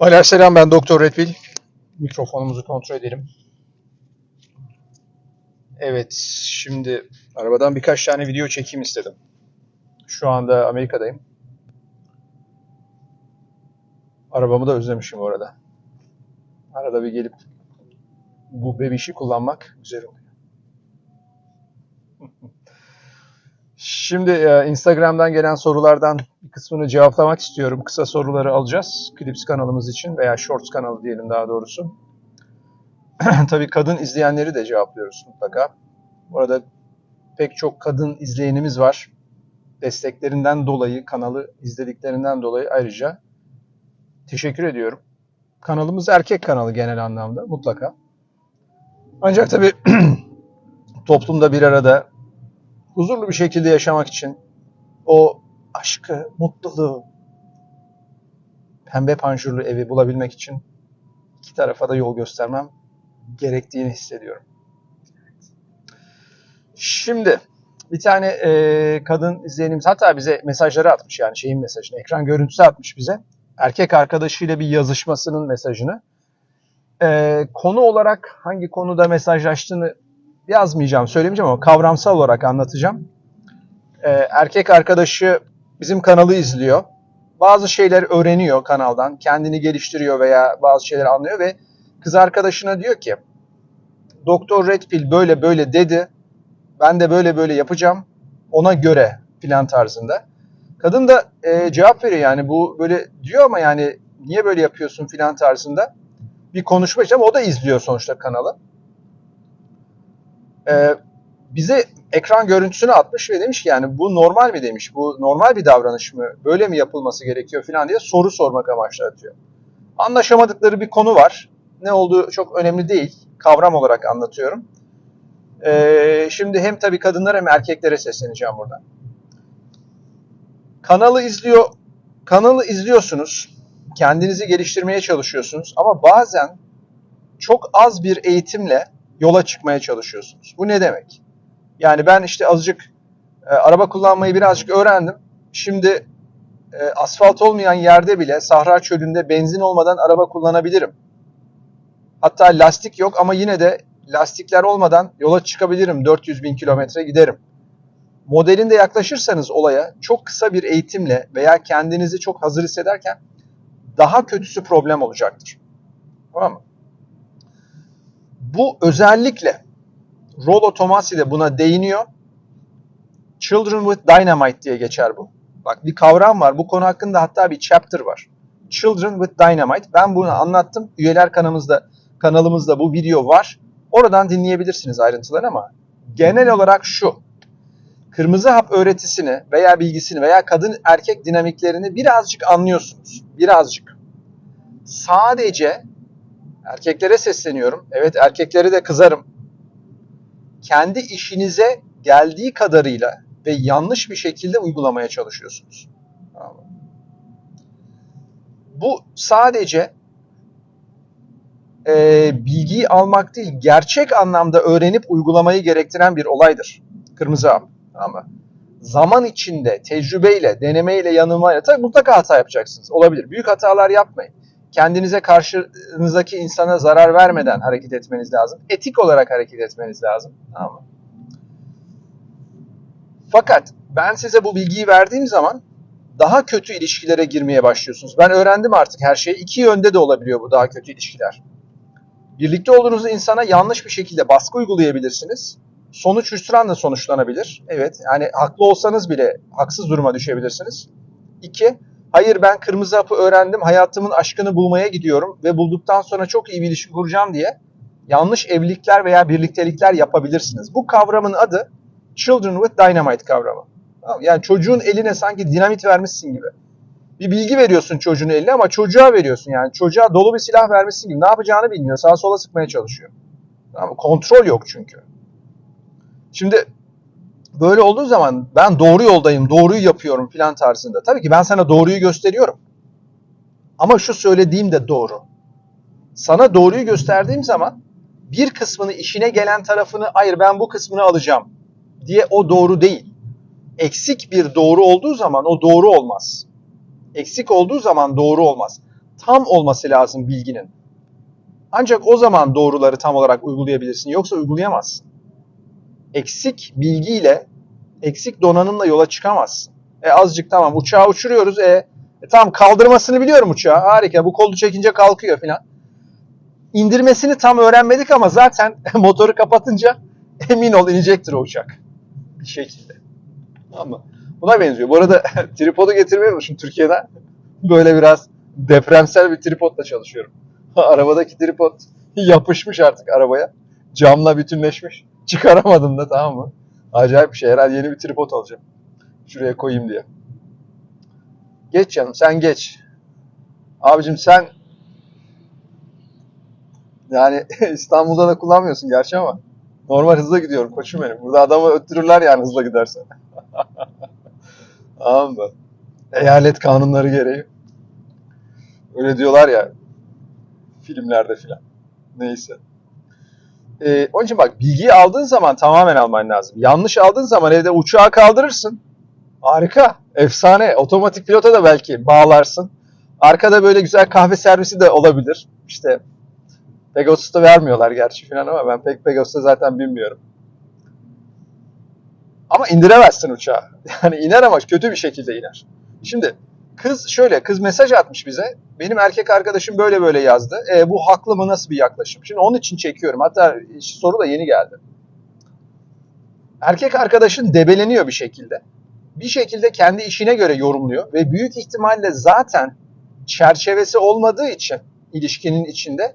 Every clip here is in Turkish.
Aleykümselam ben Doktor Redfield. Mikrofonumuzu kontrol edelim. Evet, şimdi arabadan birkaç tane video çekeyim istedim. Şu anda Amerika'dayım. Arabamı da özlemişim bu arada. Arada bir gelip bu bebişi kullanmak güzel oluyor. Şimdi e, Instagram'dan gelen sorulardan bir kısmını cevaplamak istiyorum. Kısa soruları alacağız. Clips kanalımız için veya Shorts kanalı diyelim daha doğrusu. Tabii kadın izleyenleri de cevaplıyoruz mutlaka. Bu arada pek çok kadın izleyenimiz var. Desteklerinden dolayı, kanalı izlediklerinden dolayı ayrıca teşekkür ediyorum. Kanalımız erkek kanalı genel anlamda mutlaka. Ancak tabii toplumda bir arada huzurlu bir şekilde yaşamak için o aşkı, mutluluğu, pembe panjurlu evi bulabilmek için iki tarafa da yol göstermem gerektiğini hissediyorum. Şimdi bir tane e, kadın izleyenimiz hatta bize mesajları atmış yani şeyin mesajını, ekran görüntüsü atmış bize. Erkek arkadaşıyla bir yazışmasının mesajını. E, konu olarak hangi konuda mesajlaştığını yazmayacağım, söylemeyeceğim ama kavramsal olarak anlatacağım. Ee, erkek arkadaşı bizim kanalı izliyor. Bazı şeyler öğreniyor kanaldan, kendini geliştiriyor veya bazı şeyler anlıyor ve kız arkadaşına diyor ki Doktor Red Pill böyle böyle dedi. Ben de böyle böyle yapacağım. Ona göre filan tarzında. Kadın da e, cevap veriyor yani bu böyle diyor ama yani niye böyle yapıyorsun filan tarzında. Bir konuşma ama o da izliyor sonuçta kanalı. Ee, bize ekran görüntüsünü atmış ve demiş ki yani bu normal mi demiş, bu normal bir davranış mı, böyle mi yapılması gerekiyor falan diye soru sormak amaçlı atıyor. Anlaşamadıkları bir konu var. Ne olduğu çok önemli değil. Kavram olarak anlatıyorum. Ee, şimdi hem tabii kadınlar hem erkeklere sesleneceğim burada. Kanalı izliyor, kanalı izliyorsunuz. Kendinizi geliştirmeye çalışıyorsunuz ama bazen çok az bir eğitimle yola çıkmaya çalışıyorsunuz. Bu ne demek? Yani ben işte azıcık e, araba kullanmayı birazcık öğrendim. Şimdi e, asfalt olmayan yerde bile Sahra çölünde benzin olmadan araba kullanabilirim. Hatta lastik yok ama yine de lastikler olmadan yola çıkabilirim. 400 bin kilometre giderim. Modelinde yaklaşırsanız olaya çok kısa bir eğitimle veya kendinizi çok hazır hissederken daha kötüsü problem olacaktır. Tamam mı? Bu özellikle Rollo Tomasi de buna değiniyor. Children with Dynamite diye geçer bu. Bak bir kavram var. Bu konu hakkında hatta bir chapter var. Children with Dynamite. Ben bunu anlattım. Üyeler kanalımızda kanalımızda bu video var. Oradan dinleyebilirsiniz ayrıntıları ama genel olarak şu. Kırmızı hap öğretisini veya bilgisini veya kadın erkek dinamiklerini birazcık anlıyorsunuz. Birazcık. Sadece erkeklere sesleniyorum. Evet erkekleri de kızarım kendi işinize geldiği kadarıyla ve yanlış bir şekilde uygulamaya çalışıyorsunuz. Bu sadece e, bilgiyi almak değil, gerçek anlamda öğrenip uygulamayı gerektiren bir olaydır. Kırmızı hap. Ama zaman içinde, tecrübeyle, denemeyle, yanılmayla tabii mutlaka hata yapacaksınız. Olabilir. Büyük hatalar yapmayın. Kendinize karşınızdaki insana zarar vermeden hareket etmeniz lazım. Etik olarak hareket etmeniz lazım. Tamam mı? Fakat ben size bu bilgiyi verdiğim zaman daha kötü ilişkilere girmeye başlıyorsunuz. Ben öğrendim artık her şeyi. İki yönde de olabiliyor bu daha kötü ilişkiler. Birlikte olduğunuz insana yanlış bir şekilde baskı uygulayabilirsiniz. Sonuç hüsranla sonuçlanabilir. Evet, yani haklı olsanız bile haksız duruma düşebilirsiniz. İki, hayır ben kırmızı hapı öğrendim, hayatımın aşkını bulmaya gidiyorum ve bulduktan sonra çok iyi bir ilişki kuracağım diye yanlış evlilikler veya birliktelikler yapabilirsiniz. Bu kavramın adı Children with Dynamite kavramı. Yani çocuğun eline sanki dinamit vermişsin gibi. Bir bilgi veriyorsun çocuğun eline ama çocuğa veriyorsun yani. Çocuğa dolu bir silah vermişsin gibi. Ne yapacağını bilmiyor. Sağa sola sıkmaya çalışıyor. Kontrol yok çünkü. Şimdi böyle olduğu zaman ben doğru yoldayım, doğruyu yapıyorum filan tarzında. Tabii ki ben sana doğruyu gösteriyorum. Ama şu söylediğim de doğru. Sana doğruyu gösterdiğim zaman bir kısmını işine gelen tarafını hayır ben bu kısmını alacağım diye o doğru değil. Eksik bir doğru olduğu zaman o doğru olmaz. Eksik olduğu zaman doğru olmaz. tam olması lazım bilginin. Ancak o zaman doğruları tam olarak uygulayabilirsin. Yoksa uygulayamazsın. Eksik bilgiyle, eksik donanımla yola çıkamazsın. E azıcık tamam uçağı uçuruyoruz. E, e tamam kaldırmasını biliyorum uçağı. Harika bu kolu çekince kalkıyor filan. İndirmesini tam öğrenmedik ama zaten motoru kapatınca emin ol inecektir o uçak. Bir şekilde. Ama buna benziyor. Bu arada tripodu getirmeyi unutmuşum Türkiye'den. Böyle biraz depremsel bir tripodla çalışıyorum. Arabadaki tripod yapışmış artık arabaya. Camla bütünleşmiş. Çıkaramadım da tamam mı? Acayip bir şey. Herhalde yeni bir tripod alacağım. Şuraya koyayım diye. Geç canım sen geç. Abicim sen yani İstanbul'da da kullanmıyorsun gerçi ama normal hızla gidiyorum koçum benim. Burada adamı öttürürler yani hızla gidersen. tamam mı? Eyalet kanunları gereği. Öyle diyorlar ya filmlerde filan. Neyse. Ee, onun için bak bilgiyi aldığın zaman tamamen alman lazım. Yanlış aldığın zaman evde uçağı kaldırırsın. Harika. Efsane. Otomatik pilota da belki bağlarsın. Arkada böyle güzel kahve servisi de olabilir. İşte Pegasus'ta vermiyorlar gerçi filan ama ben pek Pegasus'ta zaten bilmiyorum. Ama indiremezsin uçağı. Yani iner ama kötü bir şekilde iner. Şimdi kız şöyle, kız mesaj atmış bize. Benim erkek arkadaşım böyle böyle yazdı. E, bu haklı mı nasıl bir yaklaşım? Şimdi onun için çekiyorum. Hatta soru da yeni geldi. Erkek arkadaşın debeleniyor bir şekilde. Bir şekilde kendi işine göre yorumluyor ve büyük ihtimalle zaten çerçevesi olmadığı için ilişkinin içinde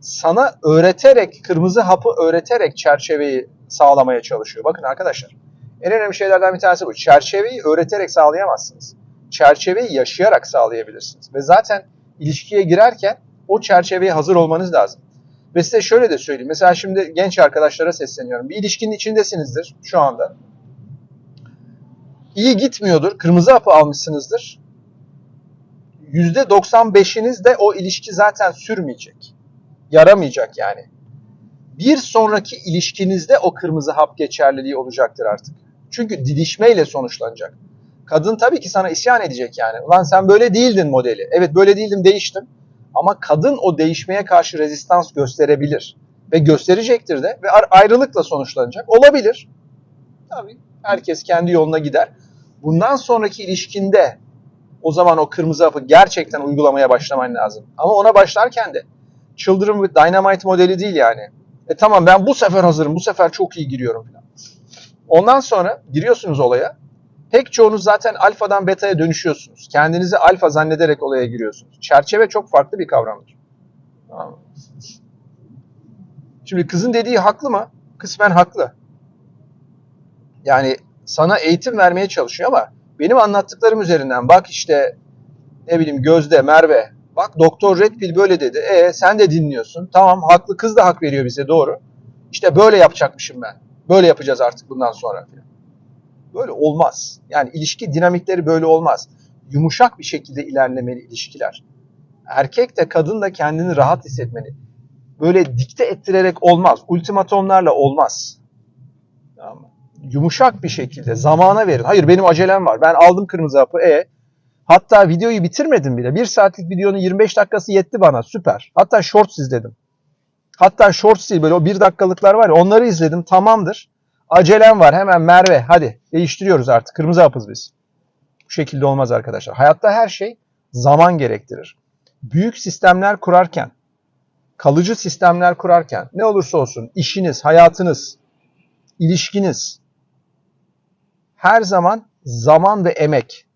sana öğreterek, kırmızı hapı öğreterek çerçeveyi sağlamaya çalışıyor. Bakın arkadaşlar, en önemli şeylerden bir tanesi bu. Çerçeveyi öğreterek sağlayamazsınız. Çerçeveyi yaşayarak sağlayabilirsiniz. Ve zaten ilişkiye girerken o çerçeveye hazır olmanız lazım. Ve size şöyle de söyleyeyim. Mesela şimdi genç arkadaşlara sesleniyorum. Bir ilişkinin içindesinizdir şu anda. İyi gitmiyordur. Kırmızı hapı almışsınızdır. %95'iniz de o ilişki zaten sürmeyecek. Yaramayacak yani. Bir sonraki ilişkinizde o kırmızı hap geçerliliği olacaktır artık. Çünkü didişmeyle sonuçlanacak. Kadın tabii ki sana isyan edecek yani. Ulan sen böyle değildin modeli. Evet böyle değildim değiştim. Ama kadın o değişmeye karşı rezistans gösterebilir. Ve gösterecektir de. Ve ayrılıkla sonuçlanacak. Olabilir. Tabii herkes kendi yoluna gider. Bundan sonraki ilişkinde o zaman o kırmızı hapı gerçekten uygulamaya başlaman lazım. Ama ona başlarken de Children with Dynamite modeli değil yani. E tamam ben bu sefer hazırım, bu sefer çok iyi giriyorum falan. Ondan sonra giriyorsunuz olaya. Pek çoğunuz zaten alfadan beta'ya dönüşüyorsunuz. Kendinizi alfa zannederek olaya giriyorsunuz. Çerçeve çok farklı bir kavramdır. Tamam. Şimdi kızın dediği haklı mı? Kısmen haklı. Yani sana eğitim vermeye çalışıyor ama benim anlattıklarım üzerinden bak işte ne bileyim Gözde, Merve, bak Doktor Red Pill böyle dedi. E sen de dinliyorsun. Tamam haklı kız da hak veriyor bize doğru. İşte böyle yapacakmışım ben. Böyle yapacağız artık bundan sonra. Böyle olmaz. Yani ilişki dinamikleri böyle olmaz. Yumuşak bir şekilde ilerlemeli ilişkiler. Erkek de kadın da kendini rahat hissetmeli. Böyle dikte ettirerek olmaz. Ultimatomlarla olmaz. Tamam? Yumuşak bir şekilde zamana verin. Hayır benim acelem var. Ben aldım kırmızı hapı. E Hatta videoyu bitirmedim bile. Bir saatlik videonun 25 dakikası yetti bana. Süper. Hatta shorts izledim. Hatta shorts değil böyle o bir dakikalıklar var ya onları izledim. Tamamdır. Acelem var. Hemen Merve hadi değiştiriyoruz artık. Kırmızı hapız biz. Bu şekilde olmaz arkadaşlar. Hayatta her şey zaman gerektirir. Büyük sistemler kurarken, kalıcı sistemler kurarken ne olursa olsun işiniz, hayatınız, ilişkiniz her zaman zaman ve emek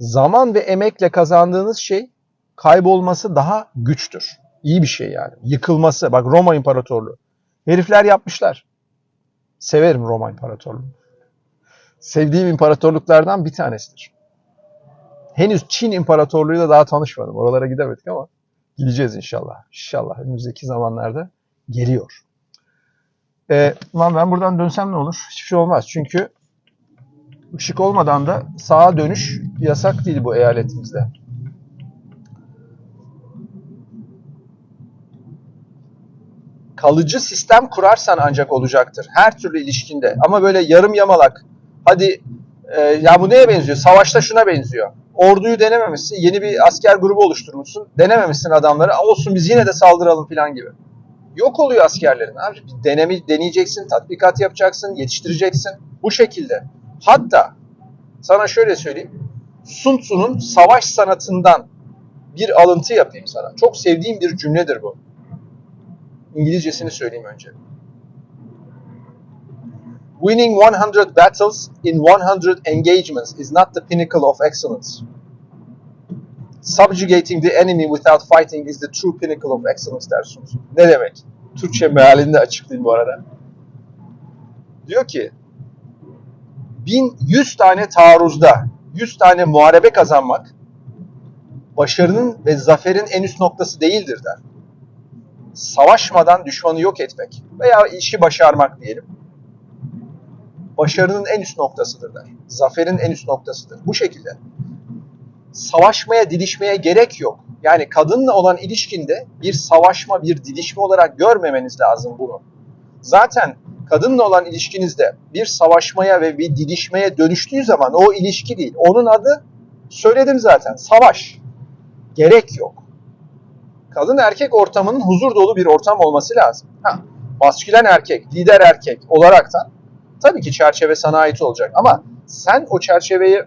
zaman ve emekle kazandığınız şey kaybolması daha güçtür. İyi bir şey yani. Yıkılması. Bak Roma İmparatorluğu. Herifler yapmışlar. Severim Roma İmparatorluğu. Sevdiğim imparatorluklardan bir tanesidir. Henüz Çin İmparatorluğu'yla daha tanışmadım. Oralara gidemedik ama gideceğiz inşallah. İnşallah önümüzdeki zamanlarda geliyor. Ee, lan ben buradan dönsem ne olur? Hiçbir şey olmaz. Çünkü Işık olmadan da sağa dönüş yasak değil bu eyaletimizde. Kalıcı sistem kurarsan ancak olacaktır. Her türlü ilişkinde. Ama böyle yarım yamalak. Hadi e, ya bu neye benziyor? Savaşta şuna benziyor. orduyu denememişsin. Yeni bir asker grubu oluşturmuşsun. Denememişsin adamları. "Aa, Olsun biz yine de saldıralım falan gibi. Yok oluyor askerlerin. Abi deneme, deneyeceksin, tatbikat yapacaksın, yetiştireceksin. Bu şekilde. Hatta sana şöyle söyleyeyim. Sun Tzu'nun savaş sanatından bir alıntı yapayım sana. Çok sevdiğim bir cümledir bu. İngilizcesini söyleyeyim önce. Winning 100 battles in 100 engagements is not the pinnacle of excellence. Subjugating the enemy without fighting is the true pinnacle of excellence der Sun Tzu. Ne demek? Türkçe mealini de açıklayayım bu arada. Diyor ki 1100 tane taarruzda 100 tane muharebe kazanmak başarının ve zaferin en üst noktası değildir der. Savaşmadan düşmanı yok etmek veya işi başarmak diyelim. Başarının en üst noktasıdır der. Zaferin en üst noktasıdır. Bu şekilde. Savaşmaya, didişmeye gerek yok. Yani kadınla olan ilişkinde bir savaşma, bir didişme olarak görmemeniz lazım bunu. Zaten kadınla olan ilişkinizde bir savaşmaya ve bir didişmeye dönüştüğü zaman o ilişki değil. Onun adı söyledim zaten savaş. Gerek yok. Kadın erkek ortamının huzur dolu bir ortam olması lazım. Ha, maskülen erkek, lider erkek olaraktan tabii ki çerçeve sana ait olacak ama sen o çerçeveyi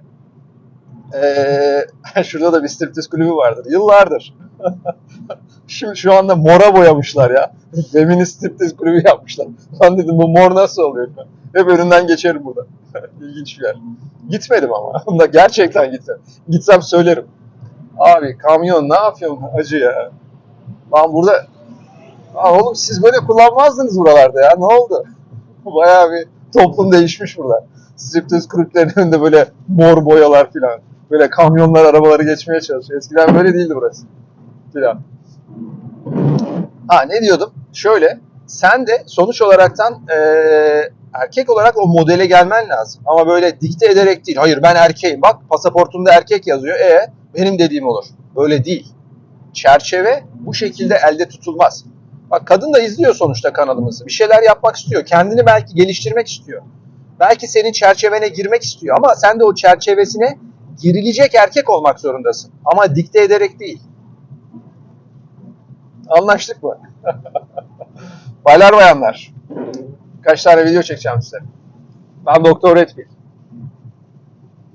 eee, şurada da bir striptiz kulübü vardır. Yıllardır. Şimdi şu anda mora boyamışlar ya. Feminist striptiz kulübü yapmışlar. Ben dedim bu mor nasıl oluyor? Hep önünden geçerim burada. İlginç bir yer. Gitmedim ama. Gerçekten gitmedim. Gitsem söylerim. Abi kamyon ne yapıyorsun acı ya? Lan burada Lan oğlum siz böyle kullanmazdınız buralarda ya. Ne oldu? Bayağı bir toplum değişmiş burada. Striptiz kulüplerinin önünde böyle mor boyalar filan. Böyle kamyonlar arabaları geçmeye çalışıyor. Eskiden böyle değildi burası. Filan. Ha ne diyordum? Şöyle, sen de sonuç olaraktan eee, erkek olarak o modele gelmen lazım. Ama böyle dikte ederek değil. Hayır ben erkeğim. Bak pasaportumda erkek yazıyor. E benim dediğim olur. Böyle değil. Çerçeve bu şekilde elde tutulmaz. Bak kadın da izliyor sonuçta kanalımızı. Bir şeyler yapmak istiyor. Kendini belki geliştirmek istiyor. Belki senin çerçevene girmek istiyor ama sen de o çerçevesine girilecek erkek olmak zorundasın. Ama dikte ederek değil. Anlaştık mı? Baylar bayanlar. Kaç tane video çekeceğim size. Ben Doktor Redfield.